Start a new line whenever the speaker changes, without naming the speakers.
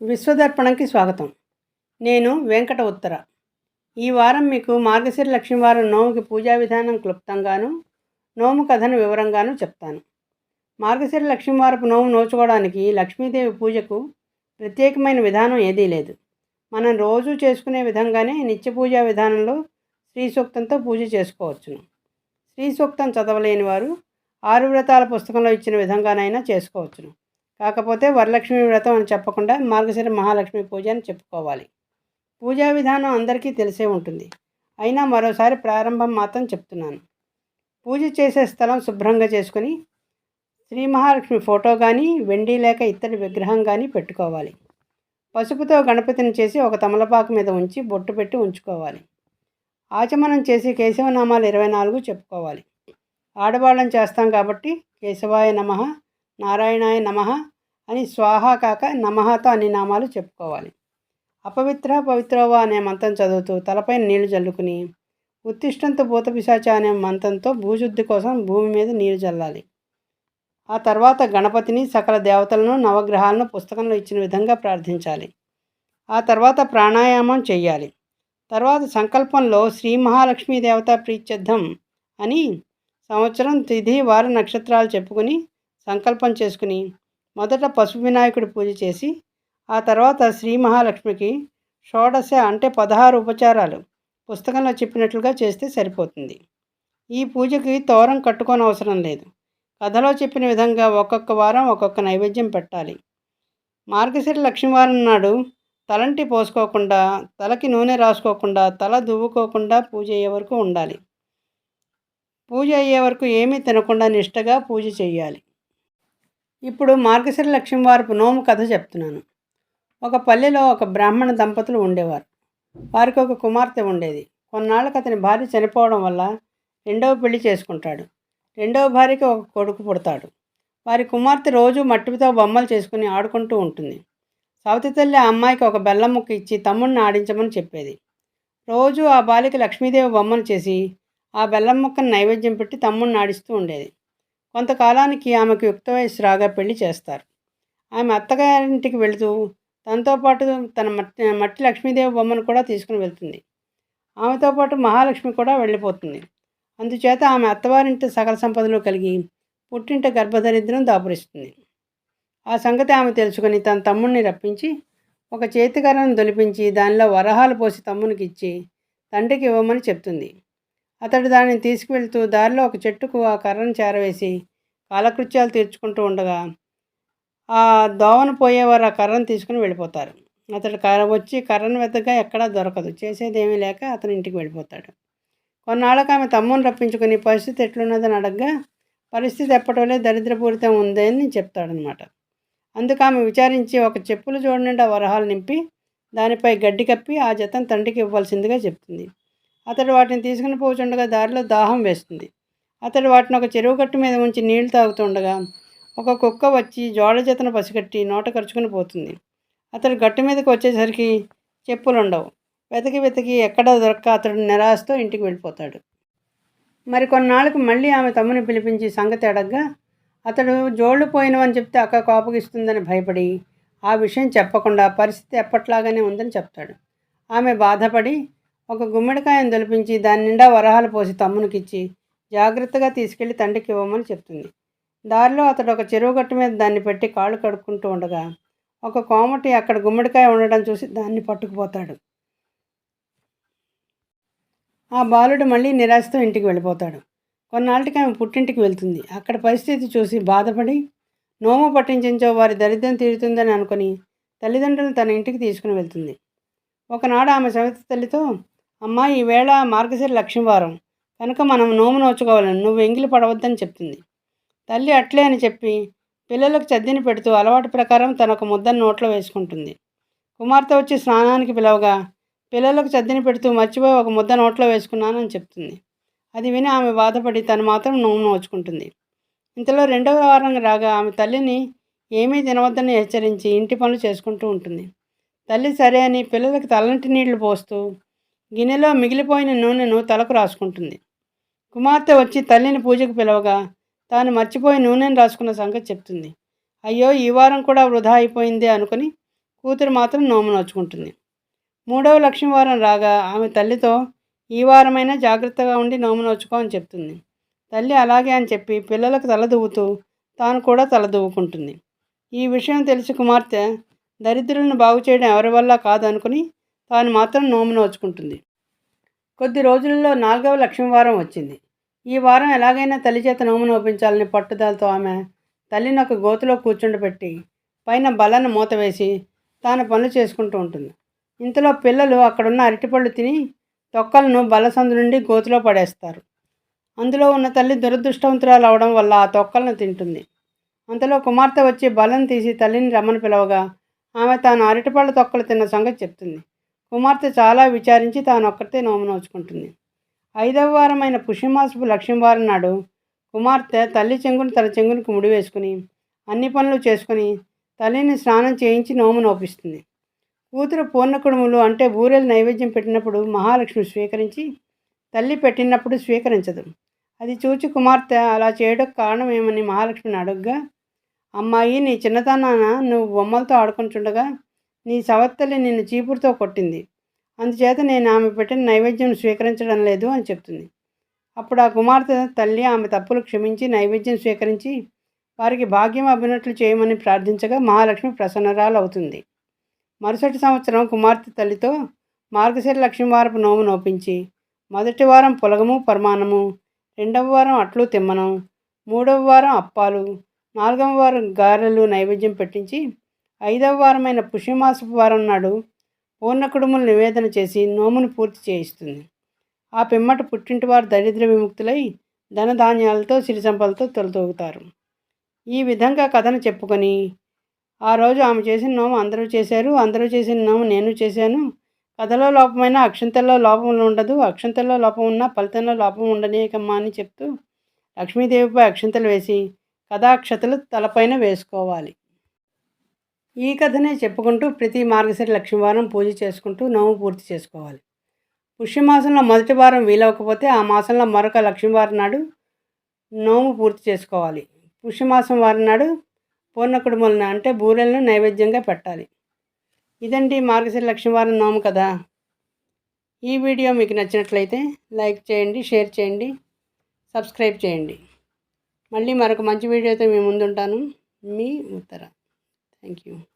విశ్వదర్పణంకి స్వాగతం. నేను వెంకట ఉత్తర. ఈ వారం మీకు మార్గశిర లక్ష్మీవారం నోముకి పూజా విధానం క్లుప్తంగాను నోము కథను వివరంగాను చెప్తాను. మార్గశిర లక్ష్మీవారపు నోము నోచుకోవడానికి లక్ష్మీదేవి పూజకు ప్రత్యేకమైన విధానం ఏదీ లేదు. మనం రోజు చేసుకునే విధంగానే నిత్య పూజా విధానంలో శ్రీ సూక్తంతో పూజ చేసుకోవచ్చును. శ్రీ సూక్తం చదవలేని వారు ఆరు వ్రతాల పుస్తకంలో ఇచ్చిన విధంగానైనా చేసుకోవచ్చును. కాకపోతే వరలక్ష్మి వ్రతం అని చెప్పకుండా మార్గశిర మహాలక్ష్మి పూజ అని చెప్పుకోవాలి. పూజా విధానం అందరికీ తెలిసే ఉంటుంది. అయినా మరోసారి ప్రారంభం మాత్రం చెప్తున్నాను. పూజ చేసే స్థలం శుభ్రంగా చేసుకుని శ్రీ మహాలక్ష్మి ఫోటో కానీ వెండి లేక ఇత్తడి విగ్రహం కానీ పెట్టుకోవాలి. పసుపుతో గణపతిని చేసి ఒక తమలపాకు మీద ఉంచి బొట్టు పెట్టి ఉంచుకోవాలి. ఆచమనం చేసి కేశవనామాలు ఇరవై నాలుగు చెప్పుకోవాలి. ఆడవాళ్ళని చేస్తాం కాబట్టి కేశవాయ నమ. నారాయణాయ నమ అని స్వాహ కాక నమహతో అన్ని నామాలు చెప్పుకోవాలి. అపవిత్ర పవిత్రవ అనే మంత్రం చదువుతూ తలపై నీళ్ళు జల్లుకుని ఉత్తిష్టంతో భూతపిశాచ అనే మంత్రంతో భూశుద్ధి కోసం భూమి మీద నీరు చల్లాలి. ఆ తర్వాత గణపతిని సకల దేవతలను నవగ్రహాలను పుస్తకంలో ఇచ్చిన విధంగా ప్రార్థించాలి. ఆ తర్వాత ప్రాణాయామం చేయాలి తర్వాత సంకల్పంలో శ్రీ మహాలక్ష్మీ దేవత ప్రీత్యర్థం అని సంవత్సరం తిథి వార నక్షత్రాలు చెప్పుకుని సంకల్పం చేసుకుని మొదట పసుపు వినాయకుడి పూజ చేసి ఆ తర్వాత శ్రీ మహాలక్ష్మికి షోడశ అంటే పదహారు ఉపచారాలు పుస్తకంలో చెప్పినట్లుగా చేస్తే సరిపోతుంది. ఈ పూజకి తోరం కట్టుకోని అవసరం లేదు. కథలో చెప్పిన విధంగా ఒక్కొక్క వారం ఒక్కొక్క నైవేద్యం పెట్టాలి. మార్గశిర లక్ష్మీవారం నాడు తలంటి పోసుకోకుండా తలకి నూనె రాసుకోకుండా తల దువ్వుకోకుండా పూజ అయ్యే వరకు ఉండాలి. పూజ అయ్యే వరకు ఏమీ తినకుండా నిష్టగా పూజ చేయాలి. ఇప్పుడు మార్గశిర లక్ష్మీవారపు నోము కథ చెప్తున్నాను. ఒక పల్లెలో ఒక బ్రాహ్మణ దంపతులు ఉండేవారు. వారికి ఒక కుమార్తె ఉండేది. కొన్నాళ్ళకి అతని భార్య చనిపోవడం వల్ల రెండవ పెళ్ళి చేసుకుంటాడు. రెండవ భార్యకి ఒక కొడుకు పుడతాడు. వారి కుమార్తె రోజు మట్టితో బొమ్మలు చేసుకుని ఆడుకుంటూ ఉంటుంది. సవతి తల్లి ఆ అమ్మాయికి ఒక బెల్లం ముక్క ఇచ్చి తమ్ముడిని ఆడించమని చెప్పేది. రోజు ఆ బాలిక లక్ష్మీదేవి బొమ్మలు చేసి ఆ బెల్లం ముక్కను నైవేద్యం పెట్టి తమ్ముడిని ఆడిస్తూ ఉండేది. కొంతకాలానికి ఆమెకు యుక్త వయసు రాగా పెళ్ళి చేస్తారు. ఆమె అత్తగారింటికి వెళుతూ తనతో పాటు తన మట్టి మట్టి లక్ష్మీదేవి బొమ్మను కూడా తీసుకుని వెళ్తుంది. ఆమెతో పాటు మహాలక్ష్మి కూడా వెళ్ళిపోతుంది. అందుచేత ఆమె అత్తవారింటి సకల సంపదలు కలిగి పుట్టింట గర్భదరిద్రం దాపురిస్తుంది. ఆ సంగతి ఆమె తెలుసుకుని తన తమ్ముడిని రప్పించి ఒక చేతికర్రను దొలిపించి దానిలో వరహాలు పోసి తమ్మునికి ఇచ్చి తండ్రికి ఇవ్వమని చెప్తుంది. అతడు దానిని తీసుకువెళ్తూ దారిలో ఒక చెట్టుకు ఆ కర్రను చేరవేసి కాలకృత్యాలు తీర్చుకుంటూ ఉండగా ఆ దోవను పోయేవారు ఆ కర్రను తీసుకుని వెళ్ళిపోతారు. అతడు కర్ర వచ్చి కర్రను వెతగా ఎక్కడా దొరకదు. చేసేదేమీ లేక అతని ఇంటికి వెళ్ళిపోతాడు. కొన్నాళ్ళకు ఆమె తమ్ముని రప్పించుకుని పరిస్థితి ఎట్లున్నదని అడగగా పరిస్థితి ఎప్పటివలే దరిద్రపూరితం ఉందని చెప్తాడనమాట అందుకు ఆమె విచారించి ఒక చెప్పులు ఆ వరహాలు నింపి దానిపై గడ్డి కప్పి ఆ జతం తండ్రికి ఇవ్వాల్సిందిగా చెప్తుంది. అతడు వాటిని తీసుకుని పోచుండగా దారిలో దాహం వేస్తుంది. అతడు వాటిని ఒక చెరువు గట్టు మీద ఉంచి నీళ్ళు తాగుతుండగా ఒక కుక్క వచ్చి జోడ జతను పసిగట్టి నోట ఖర్చుకుని పోతుంది. అతడు గట్టు మీదకి వచ్చేసరికి చెప్పులు ఉండవు వెతికి వెతికి ఎక్కడ దొరక్క అతడు నిరాశతో ఇంటికి వెళ్ళిపోతాడు. మరి కొన్నాళ్ళకు మళ్ళీ ఆమె తమ్ముని పిలిపించి సంగతి అడగ్గా అతడు జోళ్ళు పోయినవని చెప్తే అక్క కోపగిస్తుందని భయపడి ఆ విషయం చెప్పకుండా పరిస్థితి ఎప్పట్లాగానే ఉందని చెప్తాడు. ఆమె బాధపడి ఒక గుమ్మడికాయను దొలిపించి దాని నిండా వరహాలు పోసి తమ్మునికిచ్చి జాగ్రత్తగా తీసుకెళ్ళి తండ్రికి ఇవ్వమని చెప్తుంది. దారిలో అతడు ఒక చెరువు గట్టు మీద దాన్ని పెట్టి కాళ్ళు కడుక్కుంటూ ఉండగా ఒక కోమటి అక్కడ గుమ్మడికాయ ఉండడం చూసి దాన్ని పట్టుకుపోతాడు. ఆ బాలుడు మళ్ళీ నిరాశతో ఇంటికి వెళ్ళిపోతాడు. కొన్నాళ్ళకి ఆమె పుట్టింటికి వెళ్తుంది. అక్కడ పరిస్థితి చూసి బాధపడి నోము పట్టించో వారి దరిద్రం తీరుతుందని అనుకుని తల్లిదండ్రులు తన ఇంటికి తీసుకుని వెళ్తుంది. ఒకనాడు ఆమె సవిత తల్లితో అమ్మా ఈవేళ మార్గశిర లక్ష్మీవారం. కనుక మనం నోము నోచుకోవాలని నువ్వు ఎంగిలి పడవద్దని చెప్తుంది తల్లి అట్లే అని చెప్పి పిల్లలకు చద్దిని పెడుతూ అలవాటు ప్రకారం తన ఒక ముద్దను నోట్లో వేసుకుంటుంది. కుమార్తె వచ్చి స్నానానికి పిలవగా పిల్లలకు చద్దిని పెడుతూ మర్చిపోయి ఒక ముద్ద నోట్లో వేసుకున్నానని చెప్తుంది. అది విని ఆమె బాధపడి తను మాత్రం నోము నోచుకుంటుంది. ఇంతలో రెండవ వారం రాగా ఆమె తల్లిని ఏమీ తినవద్దని హెచ్చరించి ఇంటి పనులు చేసుకుంటూ ఉంటుంది. తల్లి సరే అని పిల్లలకు తలంటి నీళ్ళు పోస్తూ గిన్నెలో మిగిలిపోయిన నూనెను తలకు రాసుకుంటుంది. కుమార్తె వచ్చి తల్లిని పూజకు పిలవగా తాను మర్చిపోయి నూనెను రాసుకున్న సంగతి చెప్తుంది. అయ్యో ఈ వారం కూడా వృధా అయిపోయిందే అనుకుని కూతురు మాత్రం నోము నోచుకుంటుంది. మూడవ లక్ష్మీ వారం రాగా ఆమె తల్లితో ఈ వారమైనా జాగ్రత్తగా ఉండి నోము నోచుకో అని చెప్తుంది. తల్లి అలాగే అని చెప్పి పిల్లలకు తలదువ్వుతూ తాను కూడా తలదువ్వుకుంటుంది ఈ విషయం తెలిసి కుమార్తె దరిద్రులను బాగు చేయడం ఎవరి వల్ల కాదనుకుని తాను మాత్రం నోము నోచుకుంటుంది. కొద్ది రోజులలో నాలుగవ లక్ష్మీ వారం వచ్చింది. ఈ వారం ఎలాగైనా తల్లి చేత నోము నోపించాలని పట్టుదలతో ఆమె తల్లిని ఒక గోతులో కూర్చుండబెట్టి పైన బలను మూత వేసి తాను పనులు చేసుకుంటూ ఉంటుంది. ఇంతలో పిల్లలు అక్కడున్న అరటిపళ్ళు తిని తొక్కలను బలసందు నుండి గోతులో పడేస్తారు. అందులో ఉన్న తల్లి దురదృష్టవంతురాలు అవడం వల్ల ఆ తొక్కలను తింటుంది. అంతలో కుమార్తె వచ్చి బలం తీసి తల్లిని రమ్మని పిలవగా ఆమె తాను అరటిపళ్ళ తొక్కలు తిన్న సంగతి చెప్తుంది. కుమార్తె చాలా విచారించి తాను ఒక్కతే నోము నోచుకుంటుంది ఐదవ వారమైన పుష్యమాసపు లక్ష్మీవారం నాడు కుమార్తె తల్లి చెంగును తన చెంగునికి ముడి వేసుకుని అన్ని పనులు చేసుకుని తల్లిని స్నానం చేయించి నోము నోపిస్తుంది. కూతురు పూర్ణ కుడుములు అంటే బూరెలు నైవేద్యం పెట్టినప్పుడు మహాలక్ష్మి స్వీకరించి తల్లి పెట్టినప్పుడు స్వీకరించదు. అది చూచి కుమార్తె అలా చేయడం కారణం ఏమని మహాలక్ష్మిని అడుగ్గా అమ్మాయి నీ చిన్నతనాన నువ్వు బొమ్మలతో ఆడుకుంటుండగా నీ సవత్తల్లి నిన్ను చీపురుతో కొట్టింది. అందుచేత నేను ఆమె పెట్టిన నైవేద్యం స్వీకరించడం లేదు అని చెప్తుంది. అప్పుడు ఆ కుమార్తె తల్లి ఆమె తప్పులు క్షమించి నైవేద్యం స్వీకరించి వారికి భాగ్యం అభినట్లు చేయమని ప్రార్థించగా మహాలక్ష్మి ప్రసన్నరాలు అవుతుంది మరుసటి సంవత్సరం కుమార్తె తల్లితో మార్గశిర లక్ష్మీవారపు నోము నోపించి మొదటి వారం పులగము పరమాణము రెండవ వారం అట్లు తిమ్మనం మూడవ వారం అప్పాలు నాలుగవ వారం గారెలు నైవేద్యం పెట్టించి ఐదవ వారమైన పుష్యమాసపు వారం నాడు పూర్ణ కుడుములు నివేదన చేసి నోమును పూర్తి చేయిస్తుంది. ఆ పిమ్మట పుట్టింటి వారు దరిద్ర విముక్తులై ధనధాన్యాలతో సిరి సంపదలతో తొలతూగుతారు. ఈ విధంగా కథను చెప్పుకొని ఆ రోజు ఆమె చేసిన నోము అందరూ చేశారు అందరూ చేసిన నోము నేను చేశాను. కథలో లోపమైన అక్షంతల్లో లోపం ఉండదు అక్షంతల్లో లోపం ఉన్నా ఫలితంలో లోపం ఉండనీయకమ్మా అని చెప్తూ లక్ష్మీదేవిపై అక్షంతలు వేసి కథాక్షతలు తలపైన వేసుకోవాలి. ఈ కథనే చెప్పుకుంటూ ప్రతి మార్గశిర లక్ష్మీవారం పూజ చేసుకుంటూ నోము పూర్తి చేసుకోవాలి. పుష్యమాసంలో మొదటి వారం వీలవకపోతే ఆ మాసంలో మరొక లక్ష్మీవారం నాడు నోము పూర్తి చేసుకోవాలి. పుష్యమాసం వారం నాడు పూర్ణ కుడుములను అంటే బూరెలను నైవేద్యంగా పెట్టాలి. ఇదండి మార్గశిర లక్ష్మీవారం నోము కదా ఈ వీడియో మీకు నచ్చినట్లయితే లైక్ చేయండి షేర్ చేయండి సబ్స్క్రైబ్ చేయండి. మళ్ళీ మరొక మంచి వీడియోతో మీ ముందుంటాను. మీ ఉత్తర Thank you.